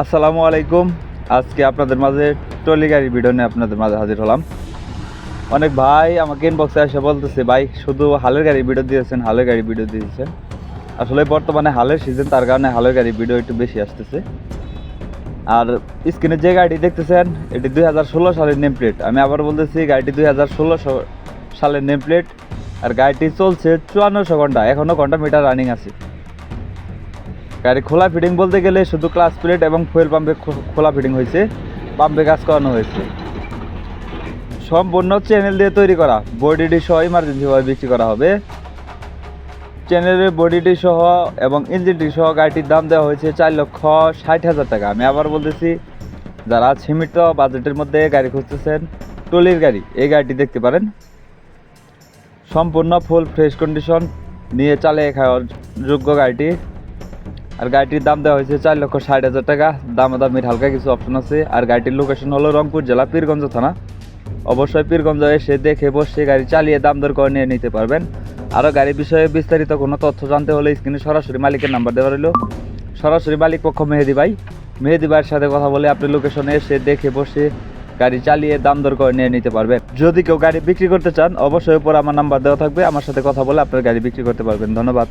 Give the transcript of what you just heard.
আসসালামু আলাইকুম। আজকে আপনাদের মাঝে ট্রলি গাড়ি ভিডিও নিয়ে আপনাদের মাঝে হাজির হলাম। অনেক ভাই আমাকে ইনবক্সে এসে বলতেছে, ভাই, শুধু হালের গাড়ি ভিডিও দিয়েছেন, হালের গাড়ি ভিডিও দিয়েছেন। আসলে বর্তমানে হালের সিজন তার কারণে হালের গাড়ি ভিডিও একটু বেশি আসতেছে। আর স্ক্রিনে যে গাড়ি দেখতেছেন, এটি দুই হাজার ষোলো সালের নেম প্লেট আমি আবার বলতেছি, গাড়িটি দুই হাজার ষোলো সালের নেম প্লেট আর গাড়িটি চলছে চুয়ান্নশো ঘণ্টা এখনও ঘণ্টা মিটার রানিং আছে। গাড়ি খোলা ফিটিং বলতে গেলে শুধু ক্লাস প্লেট এবং ফুয়েল পাম্পে খোলা ফিটিং হয়েছে। পাম্পে কাজ করানো হয়েছে। সম্পূর্ণ চ্যানেল দিয়ে তৈরি করা। বডিটি সহ ইমার্জেন্সিভাবে বিক্রি করা হবে। চ্যানেলের বডিটি সহ এবং ইঞ্জিনটি সহ গাড়িটির দাম দেওয়া হয়েছে চার লক্ষ ষাট হাজার টাকা। আমি আবার বলতেছি, যারা সীমিত বাজেটের মধ্যে গাড়ি খুঁজতেছেন টলির গাড়ি, এই গাড়িটি দেখতে পারেন। সম্পূর্ণ ফুল ফ্রেশ কন্ডিশন নিয়ে চালিয়ে খাওয়ার যোগ্য গাড়িটি। আর গাড়িটির দাম দেওয়া হয়েছে চার লক্ষ ষাট হাজার টাকা। দামাদামির হালকা কিছু অপশন আছে। আর গাড়িটির লোকেশন হলো রংপুর জেলা পীরগঞ্জ থানা। অবশ্যই পীরগঞ্জ এসে দেখে বসে গাড়ি চালিয়ে দাম দর করে নিয়ে নিতে পারবেন। আরও গাড়ির বিষয়ে বিস্তারিত কোনো তথ্য জানতে হলে স্ক্রিনে সরাসরি মালিকের নাম্বার দেওয়া রইল। সরাসরি মালিক পক্ষ মেহেদি ভাই। মেহেদি ভাইয়ের সাথে কথা বলে আপনি লোকেশনে এসে দেখে বসে গাড়ি চালিয়ে দাম দর করে নিয়ে নিতে পারবেন। যদি কেউ গাড়ি বিক্রি করতে চান, অবশ্যই উপর আমার নাম্বার দেওয়া থাকবে। আমার সাথে কথা বলে আপনার গাড়ি বিক্রি করতে পারবেন। ধন্যবাদ।